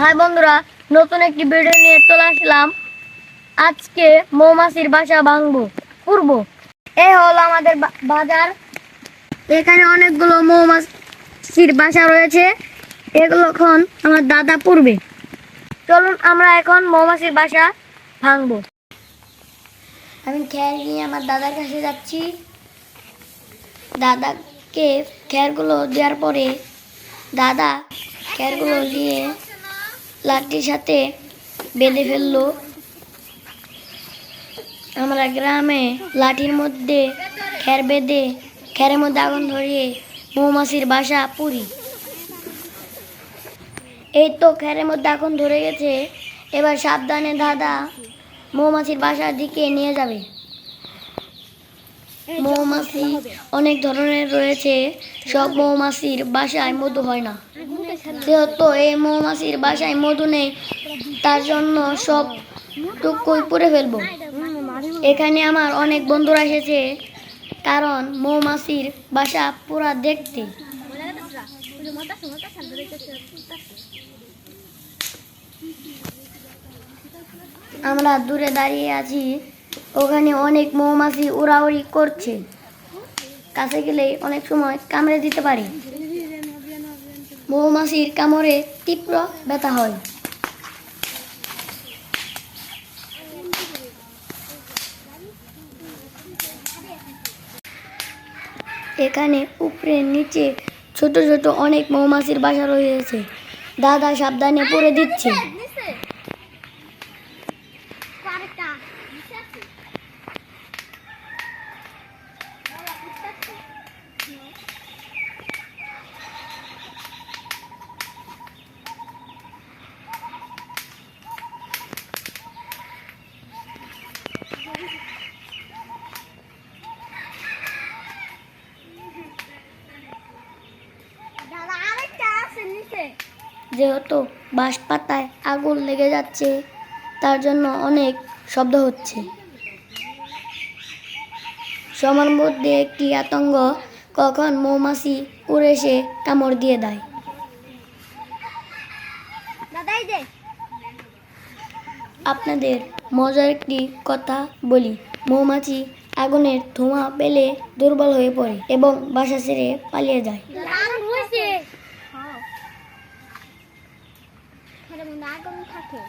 High বন্ধুরা, নতুন একটি ভিডিও নিয়ে চলে আসলাম। আজকে মৌমাছির বাসা ভাঙবো, পূর্ব। এই হলো আমাদের বাজার। এখানে অনেকগুলো মৌমাছির বাসা রয়েছে। এগুলো এখন আমার দাদা পূর্বে। চলুন আমরা এখন মৌমাছির বাসা ভাঙবো। আমি খেয়াল নিয়ে আমার দাদার কাছে যাচ্ছি। দাদাকে খেয়ারগুলো দেওয়ার পরে দাদা খেয়ারগুলো দিয়ে লাঠির সাথে বেঁধে ফেলল। আমরা গ্রামে লাঠির মধ্যে খ্যার বেঁধে খ্যারের মধ্যে আগুন ধরিয়ে মৌমাছির বাসা পুরি। এই তো খ্যারের মধ্যে আগুন ধরে গেছে। এবার সাবধানে দাদা মৌমাছির বাসার দিকে নিয়ে যাবে। মৌমাছি অনেক ধরনের রয়েছে সব মৌমাছির বাসায় মধু হয় না। যেহেতু এই মৌমাছির বাসায় মধু নেই তার জন্য সব টুকুই পুড়ে ফেলব। এখানে আমার অনেক বন্ধুরা এসেছে কারণ মৌমাছির বাসা পুরা দেখতে। আমরা দূরে দাঁড়িয়ে আছি, ওখানে অনেক মৌমাছি উড়াউড়ি করছে। কাছে গেলে অনেক সময় কামড়ে দিতে পারে। মৌমাছির কামড়ে তীব্র ব্যথা হয়। এখানে উপরে নিচে ছোট ছোট অনেক মৌমাছির বাসা রয়েছে। দাদা সাবধানে পরে দিচ্ছে। যেহেতু বাঁশ পাতায় আগুন লেগে যাচ্ছে, তার জন্য অনেক শব্দ হচ্ছে। সবার মধ্যে একটি আতঙ্ক কখন মৌমাছি উড়ে এসে কামড় দিয়ে দেয়। আপনাদের মজার একটি কথা বলি, মৌমাছি আগুনের ধোঁয়া পেলে দুর্বল হয়ে পড়ে এবং বাসা ছেড়ে পালিয়ে যায়। আগুন থাকে।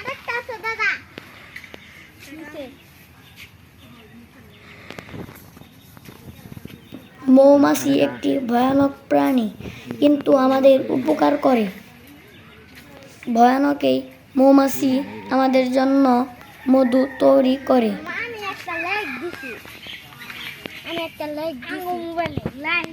আরেকটা আছে দাদা। নিচে। মৌমাছি একটি ভয়ানক প্রাণী কিন্তু আমাদের উপকার করে। ভয়ানকেই মৌমাছি আমাদের জন্য মধু তৈরি করে। আমি একটা লাইক দিছি। আমি একটা লাইক দিছি। মোবাইলে লাইক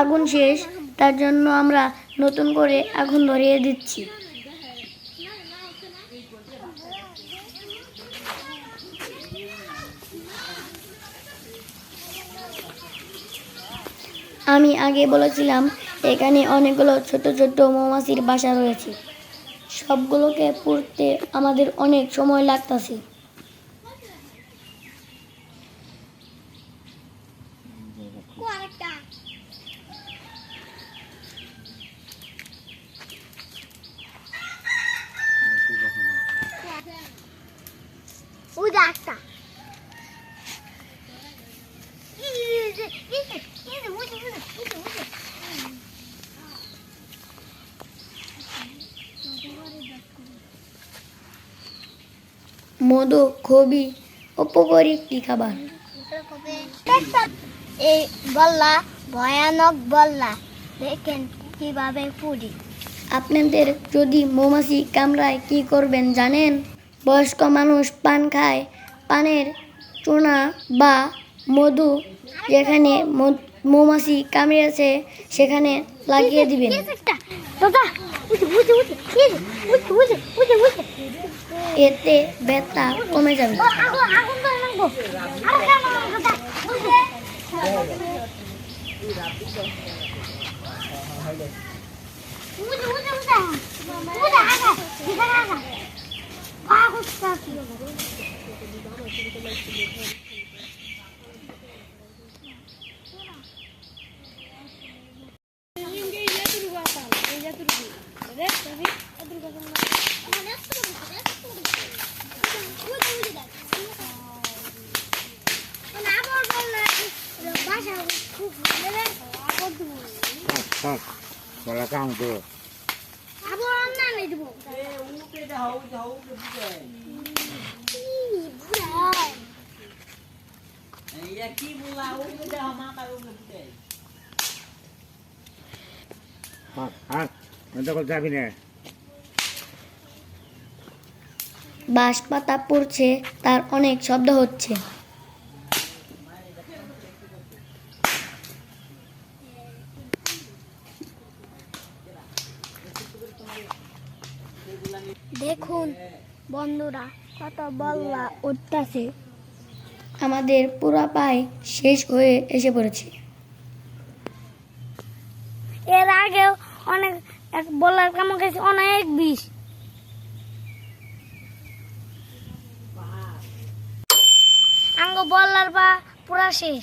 আগুন শেষ, তার জন্য আমরা নতুন করে আগুন ধরিয়ে দিচ্ছি। আমি আগে বলেছিলাম, এখানে অনেকগুলো ছোট ছোট মৌমাছির বাসা রয়েছে। সবগুলোকে পড়তে আমাদের অনেক সময় লাগতেছে। মধু খুবই উপকারী একটি খাবার এই বল্লা ভয়ানক বল্লা। দেখেন কীভাবে পুরি। আপনাদের যদি মৌমাছি কামড়ায় কি করবেন জানেন? বয়স্ক মানুষ পান খায়। পানের চুনা বা মধু যেখানে মৌমাছি কামড়িয়েছে সেখানে লাগিয়ে দিবেন। দাদা এতে ব্যথা কমে যাবে। Thank আগুন থাক বলা কাম যাবি না বাঁশ পাতা পড়ছে তার অনেক শব্দ হচ্ছে দেখুন, বন্ধুরা, কত বল্লা উঠতেছে। আমাদের পুরা পায় শেষ হয়ে এসে পড়েছে। এর আগেও অনেক এক বলার কামো গেছে অনেক বিষ। আঙ্গ বলার পা পুরা শেষ।